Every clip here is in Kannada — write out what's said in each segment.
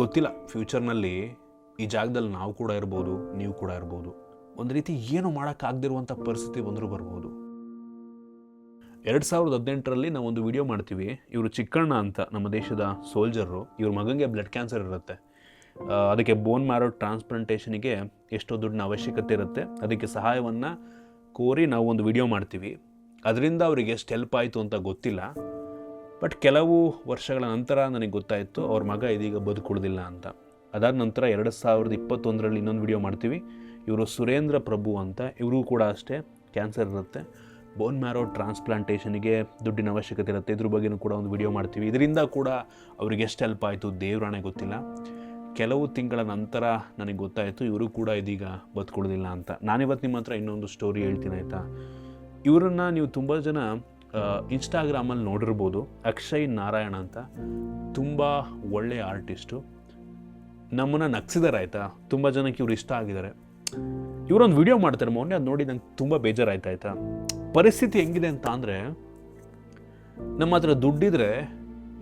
ಗೊತ್ತಿಲ್ಲ. ಫ್ಯೂಚರ್ನಲ್ಲಿ ಈ ಜಾಗದಲ್ಲಿ ನಾವು ಕೂಡ ಇರ್ಬೋದು, ನೀವು ಕೂಡ ಇರ್ಬೋದು. ಒಂದು ರೀತಿ ಏನು ಮಾಡೋಕ್ಕಾಗದಿರುವಂಥ ಪರಿಸ್ಥಿತಿ ಬಂದರೂ ಬರ್ಬೋದು. ಎರಡು ಸಾವಿರದ ಹದಿನೆಂಟರಲ್ಲಿ ನಾವು ಒಂದು ವಿಡಿಯೋ ಮಾಡ್ತೀವಿ. ಇವರು ಚಿಕ್ಕಣ್ಣ ಅಂತ ನಮ್ಮ ದೇಶದ ಸೋಲ್ಜರು. ಇವ್ರ ಮಗನಿಗೆ ಬ್ಲಡ್ ಕ್ಯಾನ್ಸರ್ ಇರುತ್ತೆ. ಅದಕ್ಕೆ ಬೋನ್ ಮ್ಯಾರೋ ಟ್ರಾನ್ಸ್ಪ್ಲಾಂಟೇಷನಿಗೆ ಎಷ್ಟೋ ದುಡ್ಡಿನ ಅವಶ್ಯಕತೆ ಇರುತ್ತೆ. ಅದಕ್ಕೆ ಸಹಾಯವನ್ನು ಕೋರಿ ನಾವು ಒಂದು ವಿಡಿಯೋ ಮಾಡ್ತೀವಿ. ಅದರಿಂದ ಅವರಿಗೆ ಎಷ್ಟು ಹೆಲ್ಪ್ ಆಯಿತು ಅಂತ ಗೊತ್ತಿಲ್ಲ. ಬಟ್ ಕೆಲವು ವರ್ಷಗಳ ನಂತರ ನನಗೆ ಗೊತ್ತಾಯಿತು, ಅವ್ರ ಮಗ ಇದೀಗ ಬದುಕುಳಿದಿಲ್ಲ ಅಂತ. ಅದಾದ ನಂತರ ಎರಡು ಸಾವಿರದ ಇಪ್ಪತ್ತೊಂದರಲ್ಲಿ ಇನ್ನೊಂದು ವಿಡಿಯೋ ಮಾಡ್ತೀವಿ. ಇವರು ಸುರೇಂದ್ರ ಪ್ರಭು ಅಂತ, ಇವರು ಕೂಡ ಅಷ್ಟೇ ಕ್ಯಾನ್ಸರ್ ಇರುತ್ತೆ. ಬೋನ್ ಮ್ಯಾರೋ ಟ್ರಾನ್ಸ್ಪ್ಲಾಂಟೇಷನಿಗೆ ದುಡ್ಡಿನ ಅವಶ್ಯಕತೆ ಇರುತ್ತೆ. ಇದ್ರ ಬಗ್ಗೆನೂ ಕೂಡ ಒಂದು ವಿಡಿಯೋ ಮಾಡ್ತೀವಿ. ಇದರಿಂದ ಕೂಡ ಅವ್ರಿಗೆ ಎಷ್ಟು ಹೆಲ್ಪ್ ಆಯಿತು ದೇವ್ರಾಣೆ ಗೊತ್ತಿಲ್ಲ. ಕೆಲವು ತಿಂಗಳ ನಂತರ ನನಗೆ ಗೊತ್ತಾಯಿತು, ಇವರು ಕೂಡ ಇದೀಗ ಬದುಕೊಳ್ಳೋದಿಲ್ಲ ಅಂತ. ನಾನಿವತ್ತು ನಿಮ್ಮ ಹತ್ರ ಇನ್ನೊಂದು ಸ್ಟೋರಿ ಹೇಳ್ತೀನಿ ಆಯಿತಾ? ಇವರನ್ನು ನೀವು ತುಂಬ ಜನ ಇನ್ಸ್ಟಾಗ್ರಾಮಲ್ಲಿ ನೋಡಿರ್ಬೋದು. ಅಕ್ಷಯ್ ನಾರಾಯಣ ಅಂತ. ತುಂಬ ಒಳ್ಳೆಯ ಆರ್ಟಿಸ್ಟು. ನಮ್ಮನ್ನು ನಗ್ಸಿದ್ದಾರೆ ಆಯಿತಾ? ತುಂಬ ಜನಕ್ಕೆ ಇವ್ರು ಇಷ್ಟ ಆಗಿದ್ದಾರೆ ಇವರೊಂದು ವಿಡಿಯೋ ಮಾಡ್ತಾರೆ ಮೊನ್ನೆ, ಅದು ನೋಡಿ ನಂಗೆ ತುಂಬ ಬೇಜಾರಾಯ್ತು ಆಯಿತಾ? ಪರಿಸ್ಥಿತಿ ಹೆಂಗಿದೆ ಅಂತ ಅಂದರೆ, ನಮ್ಮ ಹತ್ರ ದುಡ್ಡಿದ್ರೆ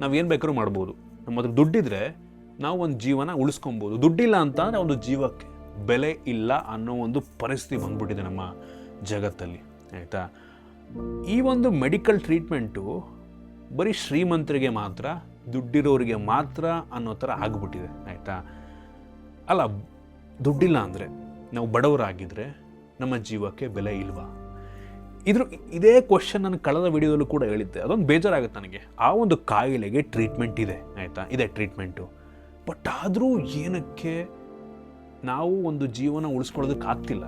ನಾವು ಏನು ಬೇಕಾದ್ರೂ ಮಾಡ್ಬೋದು. ನಮ್ಮ ಹತ್ರ ದುಡ್ಡಿದ್ರೆ ನಾವು ಒಂದು ಜೀವನ ಉಳಿಸ್ಕೊಬೋದು. ದುಡ್ಡಿಲ್ಲ ಅಂತ ಅಂದರೆ ಒಂದು ಜೀವಕ್ಕೆ ಬೆಲೆ ಇಲ್ಲ ಅನ್ನೋ ಒಂದು ಪರಿಸ್ಥಿತಿ ಬಂದ್ಬಿಟ್ಟಿದೆ ನಮ್ಮ ಜಗತ್ತಲ್ಲಿ, ಆಯಿತಾ? ಈ ಒಂದು ಮೆಡಿಕಲ್ ಟ್ರೀಟ್ಮೆಂಟು ಬರೀ ಶ್ರೀಮಂತರಿಗೆ ಮಾತ್ರ, ದುಡ್ಡಿರೋರಿಗೆ ಮಾತ್ರ ಅನ್ನೋ ಥರ ಆಗ್ಬಿಟ್ಟಿದೆ, ಆಯಿತಾ? ಅಲ್ಲ, ದುಡ್ಡಿಲ್ಲ ಅಂದರೆ ನಾವು ಬಡವರಾಗಿದ್ದರೆ ನಮ್ಮ ಜೀವಕ್ಕೆ ಬೆಲೆ ಇಲ್ವಾ? ಇದ್ರ ಇದೇ ಕ್ವಶನ್ ನಾನು ಕಳೆದ ವಿಡಿಯೋದಲ್ಲೂ ಕೂಡ ಹೇಳಿದ್ದೆ. ಅದೊಂದು ಬೇಜಾರಾಗುತ್ತೆ ನನಗೆ. ಆ ಒಂದು ಕಾಯಿಲೆಗೆ ಟ್ರೀಟ್ಮೆಂಟ್ ಇದೆ, ಆಯಿತಾ? ಇದೆ ಟ್ರೀಟ್ಮೆಂಟು ಬಟ್ ಆದರೂ ಏನಕ್ಕೆ ನಾವು ಒಂದು ಜೀವನ ಉಳಿಸ್ಕೊಳ್ಳೋದಕ್ಕೆ ಆಗ್ತಿಲ್ಲ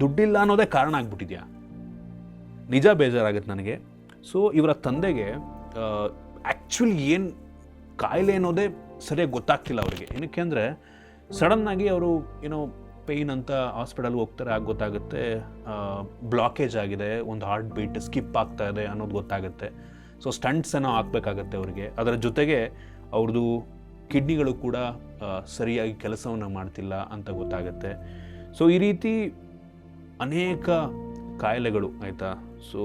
ದುಡ್ಡಿಲ್ಲ ಅನ್ನೋದೇ ಕಾರಣ ಆಗ್ಬಿಟ್ಟಿದ್ಯಾ? ನಿಜ ಬೇಜಾರಾಗುತ್ತೆ ನನಗೆ. ಸೊ ಇವರ ತಂದೆಗೆ ಆ್ಯಕ್ಚುಲಿ ಏನು ಕಾಯಿಲೆ ಅನ್ನೋದೇ ಸರಿಯಾಗಿ ಗೊತ್ತಾಗ್ತಿಲ್ಲ ಅವರಿಗೆ. ಏನಕ್ಕೆ ಅಂದರೆ ಸಡನ್ನಾಗಿ ಅವರು ಏನೋ ಪೇಯ್ನ್ ಅಂತ ಹಾಸ್ಪಿಟಲ್ಗೆ ಹೋಗ್ತಾರೆ, ಆಗ ಗೊತ್ತಾಗುತ್ತೆ ಬ್ಲಾಕೇಜ್ ಆಗಿದೆ, ಒಂದು ಹಾರ್ಟ್ ಬೀಟ್ ಸ್ಕಿಪ್ ಆಗ್ತಾ ಇದೆ ಅನ್ನೋದು ಗೊತ್ತಾಗುತ್ತೆ. ಸೊ ಸ್ಟಂಟ್ಸ್ ಏನೋ ಹಾಕ್ಬೇಕಾಗತ್ತೆ ಅವರಿಗೆ. ಅದರ ಜೊತೆಗೆ ಅವ್ರದ್ದು ಕಿಡ್ನಿಗಳು ಕೂಡ ಸರಿಯಾಗಿ ಕೆಲಸವನ್ನು ಮಾಡ್ತಿಲ್ಲ ಅಂತ ಗೊತ್ತಾಗುತ್ತೆ. ಸೊ ಈ ರೀತಿ ಅನೇಕ ಕಾಯಿಲೆಗಳು, ಆಯಿತಾ? ಸೊ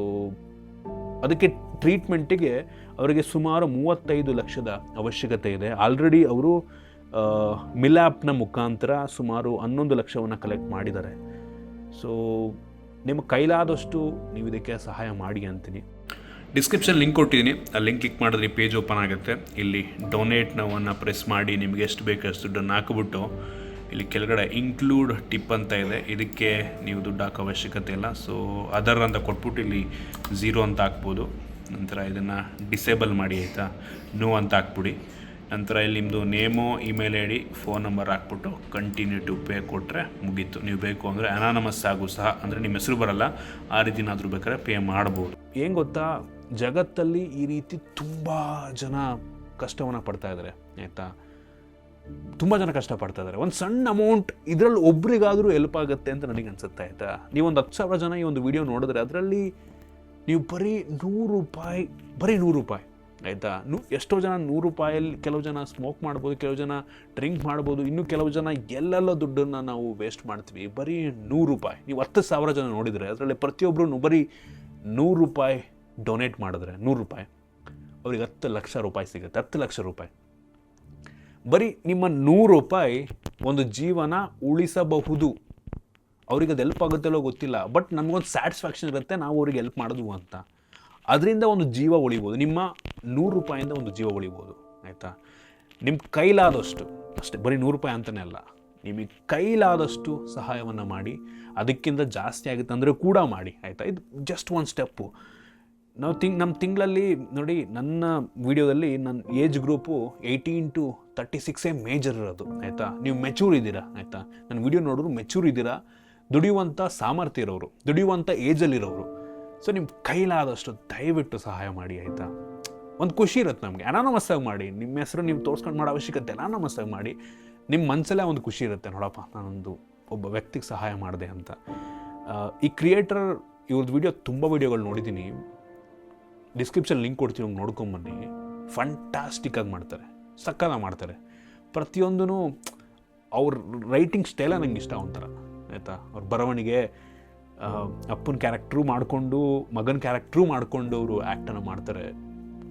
ಅದಕ್ಕೆ ಟ್ರೀಟ್ಮೆಂಟಿಗೆ ಅವರಿಗೆ ಸುಮಾರು ಮೂವತ್ತೈದು ಲಕ್ಷದ ಅವಶ್ಯಕತೆ ಇದೆ. ಆಲ್ರೆಡಿ ಅವರು ಮಿಲ್ಯಾಪ್ನ ಮುಖಾಂತರ ಸುಮಾರು ಹನ್ನೊಂದು ಲಕ್ಷವನ್ನು ಕಲೆಕ್ಟ್ ಮಾಡಿದ್ದಾರೆ. ಸೊ ನಿಮ್ಮ ಕೈಲಾದಷ್ಟು ನೀವು ಇದಕ್ಕೆ ಸಹಾಯ ಮಾಡಿ ಅಂತೀನಿ. ಡಿಸ್ಕ್ರಿಪ್ಷನ್ ಲಿಂಕ್ ಕೊಟ್ಟಿದ್ದೀನಿ. ಆ ಲಿಂಕ್ ಕ್ಲಿಕ್ ಮಾಡಿದ್ರೆ ಪೇಜ್ ಓಪನ್ ಆಗುತ್ತೆ. ಇಲ್ಲಿ ಡೊನೇಟ್ ನಾವನ್ನು ಪ್ರೆಸ್ ಮಾಡಿ ನಿಮಗೆ ಎಷ್ಟು ಬೇಕು ಅಷ್ಟು ದುಡ್ಡನ್ನು ಹಾಕಿಬಿಟ್ಟು ಇಲ್ಲಿ ಕೆಳಗಡೆ ಇನ್ಕ್ಲೂಡ್ ಟಿಪ್ ಅಂತ ಇದೆ. ಇದಕ್ಕೆ ನೀವು ದುಡ್ಡು ಹಾಕೋ ಅವಶ್ಯಕತೆ ಇಲ್ಲ. ಸೊ ಅದರ್ ಅಂತ ಕೊಟ್ಬಿಟ್ಟು ಇಲ್ಲಿ ಝೀರೋ ಅಂತ ಹಾಕ್ಬೋದು. ನಂತರ ಇದನ್ನು ಡಿಸೇಬಲ್ ಮಾಡಿ ಆಯಿತಾ? ನೋ ಅಂತ ಹಾಕ್ಬಿಡಿ. ನಂತರ ಇಲ್ಲಿ ನಿಮ್ಮದು name email I D phone number ಹಾಕ್ಬಿಟ್ಟು ಕಂಟಿನ್ಯೂ ಟು ಪೇ ಕೊಟ್ಟರೆ ಮುಗೀತು. ನೀವು ಬೇಕು ಅಂದರೆ ಅನಾನಮಸ್ ಆಗು ಸಹ. ಅಂದರೆ ನಿಮ್ಮ ಹೆಸರು ಬರಲ್ಲ. ಆ ರೀತಿನಾದರೂ ಬೇಕಾದ್ರೆ ಪೇ ಮಾಡ್ಬೋದು. ಏನು ಗೊತ್ತಾ? ಜಗತ್ತಲ್ಲಿ ಈ ರೀತಿ ತುಂಬ ಜನ ಕಷ್ಟವನ್ನು ಪಡ್ತಾ ಇದ್ದಾರೆ ಆಯಿತಾ? ತುಂಬ ಜನ ಕಷ್ಟಪಡ್ತಾ ಇದ್ದಾರೆ ಒಂದು ಸಣ್ಣ ಅಮೌಂಟ್ ಇದರಲ್ಲಿ ಒಬ್ರಿಗಾದರೂ ಹೆಲ್ಪ್ ಆಗುತ್ತೆ ಅಂತ ನನಗೆ ಅನ್ಸುತ್ತೆ, ಆಯಿತಾ? ನೀವೊಂದು ಹತ್ತು ಸಾವಿರ ಜನ ಈ ಒಂದು ವಿಡಿಯೋ ನೋಡಿದ್ರೆ ಅದರಲ್ಲಿ ನೀವು ಬರೀ ನೂರು ರೂಪಾಯಿ, ಬರೀ ನೂರು ರೂಪಾಯಿ, ಆಯಿತಾ? ನೂ, ಎಷ್ಟೋ ಜನ ನೂರು ರೂಪಾಯಲ್ಲಿ ಕೆಲವು ಜನ ಸ್ಮೋಕ್ ಮಾಡ್ಬೋದು, ಕೆಲವು ಜನ ಡ್ರಿಂಕ್ ಮಾಡ್ಬೋದು, ಇನ್ನು ಕೆಲವು ಜನ ಎಲ್ಲೆಲ್ಲ ದುಡ್ಡನ್ನು ನಾವು ವೇಸ್ಟ್ ಮಾಡ್ತೀವಿ, ಬರೀ ನೂರು ರೂಪಾಯಿ. ನೀವು ಹತ್ತು ಸಾವಿರ ಜನ ನೋಡಿದರೆ ಅದರಲ್ಲಿ ಪ್ರತಿಯೊಬ್ಬರು ಬರೀ ನೂರು ರೂಪಾಯಿ ಡೊನೇಟ್ ಮಾಡಿದ್ರೆ ನೂರು ರೂಪಾಯಿ. ಅವ್ರಿಗೆ ಹತ್ತು ಲಕ್ಷ ರೂಪಾಯಿ ಸಿಗುತ್ತೆ, ಹತ್ತು ಲಕ್ಷ ರೂಪಾಯಿ. ಬರೀ ನಿಮ್ಮ ನೂರು ರೂಪಾಯಿ ಒಂದು ಜೀವನ ಉಳಿಸಬಹುದು. ಅವ್ರಿಗೆ ಅದು ಹೆಲ್ಪ್ ಆಗುತ್ತಲ್ಲೋ ಗೊತ್ತಿಲ್ಲ. ಬಟ್ ನಮಗೊಂದು ಸ್ಯಾಟಿಸ್ಫ್ಯಾಕ್ಷನ್ ಇರುತ್ತೆ, ನಾವು ಅವ್ರಿಗೆ ಹೆಲ್ಪ್ ಮಾಡೋದು ಅಂತ. ಅದರಿಂದ ಒಂದು ಜೀವ ಉಳಿಬೋದು. ನಿಮ್ಮ ನೂರು ರೂಪಾಯಿಂದ ಒಂದು ಜೀವ ಉಳಿಬೋದು. ಆಯಿತಾ? ನಿಮ್ಮ ಕೈಲಾದಷ್ಟು, ಅಷ್ಟೇ, ಬರೀ ನೂರು ರೂಪಾಯಿ ಅಂತಲೇ ಅಲ್ಲ. ನಿಮಗೆ ಕೈಲಾದಷ್ಟು ಸಹಾಯವನ್ನು ಮಾಡಿ, ಅದಕ್ಕಿಂತ ಜಾಸ್ತಿ ಆಗುತ್ತೆ ಅಂದರೆ ಕೂಡ ಮಾಡಿ. ಆಯಿತಾ? ಇದು ಜಸ್ಟ್ ಒಂದು ಸ್ಟೆಪ್ಪು ನಾವು ತಿಂಗ್ ನಮ್ಮ ತಿಂಗಳಲ್ಲಿ ನೋಡಿ ನನ್ನ ವಿಡಿಯೋದಲ್ಲಿ ನನ್ನ age group eighteen to thirty ಸಿಕ್ಸೇ major ಇರೋದು, ಆಯಿತಾ? ನೀವು ಮೆಚೂರ್ ಇದ್ದೀರಾ, ಆಯಿತಾ? ನನ್ನ ವಿಡಿಯೋ ನೋಡಿದ್ರು ಮೆಚೂರ್ ಇದ್ದೀರಾ? ದುಡಿಯುವಂಥ ಸಾಮರ್ಥ್ಯ ಇರೋರು ದುಡಿಯುವಂಥ ಏಜಲ್ಲಿರೋರು ಸೊ ನಿಮ್ಮ ಕೈಲಾದಷ್ಟು ದಯವಿಟ್ಟು ಸಹಾಯ ಮಾಡಿ, ಆಯಿತಾ? ಒಂದು ಖುಷಿ ಇರುತ್ತೆ ನಮಗೆ. ಅನಾನಮಸ್ ಆಗಿ ಮಾಡಿ. ನಿಮ್ಮ ಹೆಸರು ನೀವು ತೋರಿಸ್ಕೊಂಡು ಮಾಡೋ ಅವಶ್ಯಕತೆ ಅನಾನಮಸ್ ಆಗಿ ಮಾಡಿ. ನಿಮ್ಮ ಮನಸ್ಸಲ್ಲೇ ಒಂದು ಖುಷಿ ಇರುತ್ತೆ ನೋಡಪ್ಪ, ನಾನೊಂದು ಒಬ್ಬ ವ್ಯಕ್ತಿಗೆ ಸಹಾಯ ಮಾಡಿದೆ ಅಂತ. ಈ ಕ್ರಿಯೇಟರ್ ಇವ್ರದ್ದು ವಿಡಿಯೋ ತುಂಬ ವಿಡಿಯೋಗಳು ನೋಡಿದ್ದೀನಿ ಡಿಸ್ಕ್ರಿಪ್ಷನ್ ಲಿಂಕ್ ಕೊಡ್ತೀವಿ ಹೋಗಿ ನೋಡ್ಕೊಂಬನ್ನಿ ಫಂಟಾಸ್ಟಿಕ್ಕಾಗಿ ಮಾಡ್ತಾರೆ. ಸಕ್ಕತ್ತಾಗಿ ಮಾಡ್ತಾರೆ. ಪ್ರತಿಯೊಂದೂ ಅವ್ರ ರೈಟಿಂಗ್ ಸ್ಟೈಲ ನಂಗೆ ಇಷ್ಟ ಒಂಥರ, ಆಯಿತಾ? ಅವ್ರ ಬರವಣಿಗೆ ಅಪ್ಪನ ಕ್ಯಾರೆಕ್ಟ್ರು ಮಾಡಿಕೊಂಡು, ಮಗನ ಕ್ಯಾರೆಕ್ಟ್ರು ಮಾಡಿಕೊಂಡು ಅವರು ಆ್ಯಕ್ಟನ್ನು ಮಾಡ್ತಾರೆ.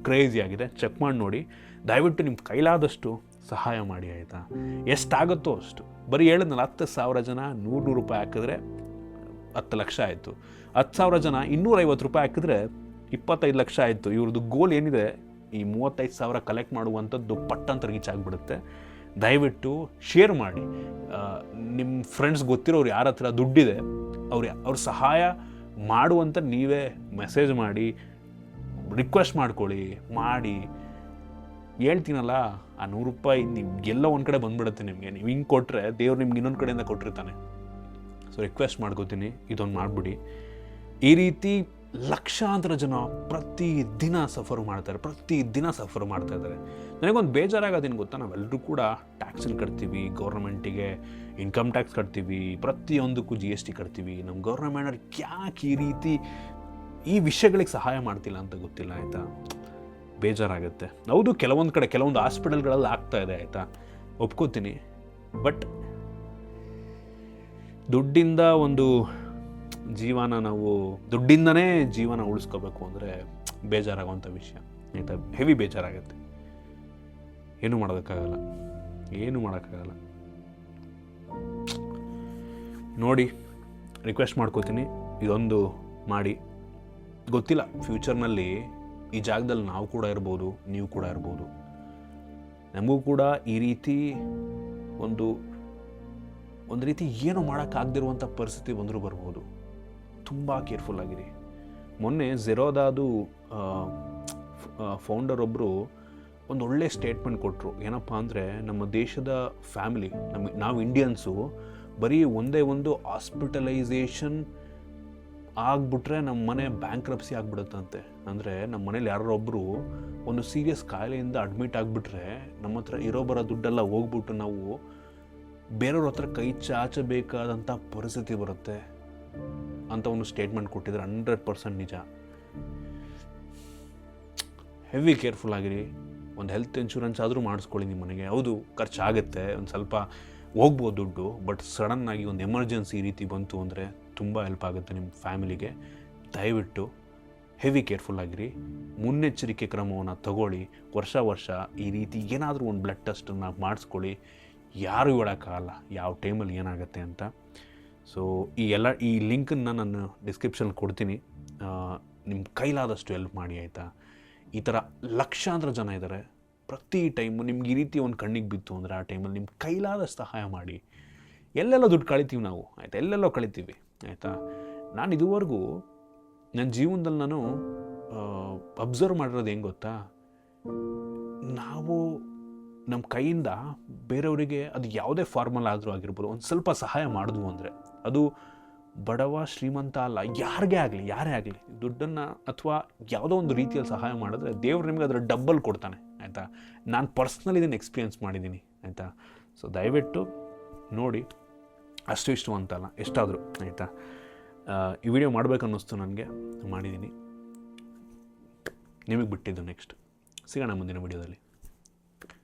ಕ್ರೇಜಿ ಆಗಿದೆ. ಚೆಕ್ ಮಾಡಿ ನೋಡಿ. ದಯವಿಟ್ಟು ನಿಮ್ಮ ಕೈಲಾದಷ್ಟು ಸಹಾಯ ಮಾಡಿ, ಆಯಿತಾ? ಎಷ್ಟಾಗುತ್ತೋ ಅಷ್ಟು. ಬರೀ ಹೇಳಿದ್ನಲ್ಲ, ಹತ್ತು ಸಾವಿರ ಜನ ನೂರು ನೂರು ರೂಪಾಯಿ ಹಾಕಿದ್ರೆ ಹತ್ತು ಲಕ್ಷ ಆಯಿತು. ಹತ್ತು ಸಾವಿರ ಜನ ಇನ್ನೂರೈವತ್ತು ರೂಪಾಯಿ ಹಾಕಿದ್ರೆ ಇಪ್ಪತ್ತೈದು ಲಕ್ಷ ಆಯಿತು. ಇವ್ರದ್ದು ಗೋಲ್ ಏನಿದೆ, ಈ ಮೂವತ್ತೈದು ಸಾವಿರ ಕಲೆಕ್ಟ್ ಮಾಡುವಂಥದ್ದು ಪಟ್ಟಂತ ರೀಚ್ ಆಗಿಬಿಡುತ್ತೆ. ದಯವಿಟ್ಟು ಶೇರ್ ಮಾಡಿ. ನಿಮ್ಮ ಫ್ರೆಂಡ್ಸ್ ಗೊತ್ತಿರೋರು ಯಾರ ಹತ್ರ ದುಡ್ಡಿದೆ, ಅವ್ರು ಅವ್ರ ಸಹಾಯ ಮಾಡುವಂತ ನೀವೇ ಮೆಸೇಜ್ ಮಾಡಿ ರಿಕ್ವೆಸ್ಟ್ ಮಾಡ್ಕೊಳ್ಳಿ, ಮಾಡಿ. ಹೇಳ್ತೀನಲ್ಲ, ಆ ನೂರು ರೂಪಾಯಿ ನೀವು ಎಲ್ಲ ಒಂದು ಕಡೆ ಬಂದ್ಬಿಡುತ್ತೆ ನಿಮಗೆ. ನೀವು ಹಿಂಗೆ ಕೊಟ್ಟರೆ ದೇವ್ರು ನಿಮ್ಗೆ ಇನ್ನೊಂದು ಕಡೆಯಿಂದ ಕೊಟ್ಟಿರ್ತಾನೆ. ಸೊ ರಿಕ್ವೆಸ್ಟ್ ಮಾಡ್ಕೋತೀನಿ, ಇದೊಂದು ಮಾಡಿಬಿಡಿ. ಈ ರೀತಿ ಲಕ್ಷಾಂತರ ಜನ ಪ್ರತಿ ದಿನ ಸಫರ್ ಮಾಡ್ತಾರೆ, ಪ್ರತಿ ದಿನ ಸಫರ್ ಮಾಡ್ತಾ ಇದ್ದಾರೆ. ನನಗೊಂದು ಬೇಜಾರಾಗೋದೇನು ಗೊತ್ತಾ? ನಾವೆಲ್ಲರೂ ಕೂಡ ಟ್ಯಾಕ್ಸನ್ನು ಕಟ್ತೀವಿ ಗೌರ್ಮೆಂಟಿಗೆ ಇನ್ಕಮ್ ಟ್ಯಾಕ್ಸ್ ಕಟ್ತೀವಿ, ಪ್ರತಿಯೊಂದಕ್ಕೂ ಜಿ ಎಸ್ ಟಿ ಕಟ್ತೀವಿ. ನಮ್ಮ ಗೌರ್ಮೆಂಟ್ ಯಾಕೆ ಈ ರೀತಿ ಈ ವಿಷಯಗಳಿಗೆ ಸಹಾಯ ಮಾಡ್ತಿಲ್ಲ ಅಂತ ಗೊತ್ತಿಲ್ಲ, ಆಯಿತಾ? ಬೇಜಾರಾಗುತ್ತೆ. ಹೌದು, ಕೆಲವೊಂದು ಕಡೆ, ಕೆಲವೊಂದು ಹಾಸ್ಪಿಟಲ್ಗಳಲ್ಲಿ ಆಗ್ತಾ ಇದೆ, ಆಯಿತಾ? ಒಪ್ಕೋತೀನಿ. ಬಟ್ ದುಡ್ಡಿಂದ ಒಂದು ಜೀವನ ನಾವು ದುಡ್ಡಿಂದನೇ ಜೀವನ ಉಳಿಸ್ಕೋಬೇಕು ಅಂದರೆ ಬೇಜಾರಾಗುವಂಥ ವಿಷಯ. ಆಯಿತಾ ಹೆವಿ ಬೇಜಾರಾಗುತ್ತೆ. ಏನು ಮಾಡೋದಕ್ಕಾಗಲ್ಲ. ಏನು ಮಾಡೋಕ್ಕಾಗಲ್ಲ. ನೋಡಿ ರಿಕ್ವೆಸ್ಟ್ ಮಾಡ್ಕೋತೀನಿ. ಇದೊಂದು ಮಾಡಿ. ಗೊತ್ತಿಲ್ಲ ಫ್ಯೂಚರ್ನಲ್ಲಿ ಈ ಜಾಗದಲ್ಲಿ ನಾವು ಕೂಡ ಇರ್ಬೋದು, ನೀವು ಕೂಡ ಇರ್ಬೋದು. ನಮಗೂ ಕೂಡ ಈ ರೀತಿ ಒಂದು ಒಂದು ರೀತಿ ಏನು ಮಾಡೋಕ್ಕಾಗದಿರುವಂಥ ಪರಿಸ್ಥಿತಿ ಬಂದರೂ ಬರ್ಬೋದು. ತುಂಬ ಕೇರ್ಫುಲ್ ಆಗಿರಿ. ಮೊನ್ನೆ ಝೆರೋದಾದು ಫೌಂಡರ್ ಒಬ್ಬರು ಒಂದು ಒಳ್ಳೆ ಸ್ಟೇಟ್ಮೆಂಟ್ ಕೊಟ್ಟರು ಏನಪ್ಪ ಅಂದರೆ, ನಮ್ಮ ದೇಶದ ಫ್ಯಾಮಿಲಿ ನಮ್ಮ, ನಾವು ಇಂಡಿಯನ್ಸು ಬರೀ ಒಂದೇ ಒಂದು ಹಾಸ್ಪಿಟಲೈಸೇಷನ್ ಆಗಿಬಿಟ್ರೆ ನಮ್ಮ ಮನೆ ಬ್ಯಾಂಕ್ರಪ್ಸಿ ಆಗ್ಬಿಡುತ್ತಂತೆ. ಅಂದರೆ ನಮ್ಮ ಮನೇಲಿ ಯಾರೊಬ್ಬರು ಒಂದು ಸೀರಿಯಸ್ ಕಾಯಿಲೆಯಿಂದ ಅಡ್ಮಿಟ್ ಆಗಿಬಿಟ್ರೆ, ನಮ್ಮ ಹತ್ರ ಇರೋ ಬರೋ ದುಡ್ಡೆಲ್ಲ ಹೋಗ್ಬಿಟ್ಟು ನಾವು ಬೇರೆಯವ್ರ ಹತ್ರ ಕೈ ಚಾಚಬೇಕಾದಂಥ ಪರಿಸ್ಥಿತಿ ಬರುತ್ತೆ. ಅಂತ ಒಂದು ಸ್ಟೇಟ್ಮೆಂಟ್ ಕೊಟ್ಟಿದ್ರೆ ಹಂಡ್ರೆಡ್ ಪರ್ಸೆಂಟ್ ನಿಜ. ಹೆವಿ ಕೇರ್ಫುಲ್ ಆಗಿರಿ. ಒಂದು ಹೆಲ್ತ್ ಇನ್ಶೂರೆನ್ಸ್ ಆದರೂ ಮಾಡಿಸ್ಕೊಳ್ಳಿ ನಿಮ್ಮ ಮನೆಗೆ. ಹೌದು, ಖರ್ಚಾಗುತ್ತೆ, ಒಂದು ಸ್ವಲ್ಪ ಹೋಗ್ಬೋದು ದುಡ್ಡು ಬಟ್ ಸಡನ್ನಾಗಿ ಒಂದು ಎಮರ್ಜೆನ್ಸಿ ರೀತಿ ಬಂತು ಅಂದರೆ ತುಂಬ ಹೆಲ್ಪ್ ಆಗುತ್ತೆ ನಿಮ್ಮ ಫ್ಯಾಮಿಲಿಗೆ ದಯವಿಟ್ಟು ಹೆವಿ ಕೇರ್ಫುಲ್ ಆಗಿರಿ. ಮುನ್ನೆಚ್ಚರಿಕೆ ಕ್ರಮವನ್ನು ತಗೊಳ್ಳಿ. ವರ್ಷ ವರ್ಷ ಈ ರೀತಿ ಏನಾದರೂ ಒಂದು ಬ್ಲಡ್ ಟೆಸ್ಟನ್ನು ಮಾಡಿಸ್ಕೊಳ್ಳಿ. ಯಾರು ಹೇಳೋಕ್ಕಾಗಲ್ಲ, ಯಾವ ಟೈಮಲ್ಲಿ ಏನಾಗುತ್ತೆ ಅಂತ. ಸೊ ಈ ಎಲ್ಲ, ಈ ಲಿಂಕನ್ನು ನಾನು ಡಿಸ್ಕ್ರಿಪ್ಷನ್ ಕೊಡ್ತೀನಿ. ನಿಮ್ಮ ಕೈಲಾದಷ್ಟು ಹೆಲ್ಪ್ ಮಾಡಿ ಆಯಿತಾ? ಈ ಥರ ಲಕ್ಷಾಂತರ ಜನ ಇದ್ದಾರೆ ಪ್ರತಿ ಟೈಮು ನಿಮ್ಗೆ ಈ ರೀತಿ ಒಂದು ಕಣ್ಣಿಗೆ ಬಿತ್ತು ಅಂದರೆ ಆ ಟೈಮಲ್ಲಿ ನಿಮ್ಮ ಕೈಲಾದಷ್ಟು ಸಹಾಯ ಮಾಡಿ. ಎಲ್ಲೆಲ್ಲೋ ದುಡ್ಡು ಕಳಿತೀವಿ ನಾವು, ಆಯಿತಾ? ಎಲ್ಲೆಲ್ಲೋ ಕಳಿತೀವಿ, ಆಯಿತಾ? ನಾನು ಇದುವರೆಗೂ ನನ್ನ ಜೀವನದಲ್ಲಿ ನಾನು ಅಬ್ಸರ್ವ್ ಮಾಡಿರೋದು ಹೆಂಗೆ ಗೊತ್ತಾ? ನಾವು ನಮ್ಮ ಕೈಯಿಂದ ಬೇರೆಯವರಿಗೆ ಅದು ಯಾವುದೇ ಫಾರ್ಮಲ್ ಆದರೂ ಆಗಿರ್ಬೋದು, ಒಂದು ಸ್ವಲ್ಪ ಸಹಾಯ ಮಾಡಿದ್ವು ಅಂದರೆ. ಅದು ಬಡವ, ಶ್ರೀಮಂತ ಅಲ್ಲ, ಯಾರಿಗೇ ಆಗಲಿ, ಯಾರೇ ಆಗಲಿ, ದುಡ್ಡನ್ನು ಅಥವಾ ಯಾವುದೋ ಒಂದು ರೀತಿಯಲ್ಲಿ ಸಹಾಯ ಮಾಡಿದ್ರೆ ದೇವ್ರು ನಿಮಗೆ ಅದರ ಡಬ್ಬಲ್ ಕೊಡ್ತಾನೆ, ಆಯಿತಾ? ನಾನು ಪರ್ಸ್ನಲಿ ಇದನ್ನು ಎಕ್ಸ್ಪೀರಿಯನ್ಸ್ ಮಾಡಿದ್ದೀನಿ, ಆಯಿತಾ? ಸೊ ದಯವಿಟ್ಟು ನೋಡಿ, ಅಷ್ಟು ಇಷ್ಟು ಅಂತಲ್ಲ ಎಷ್ಟಾದರೂ, ಆಯಿತಾ? ಈ ವಿಡಿಯೋ ಮಾಡಬೇಕು ಅನ್ನಿಸ್ತು ನನಗೆ, ಮಾಡಿದ್ದೀನಿ. ನಿಮಗೆ ಬಿಟ್ಟಿದ್ದು ನೆಕ್ಸ್ಟ್ ಸಿಗೋಣ ಮುಂದಿನ ವಿಡಿಯೋದಲ್ಲಿ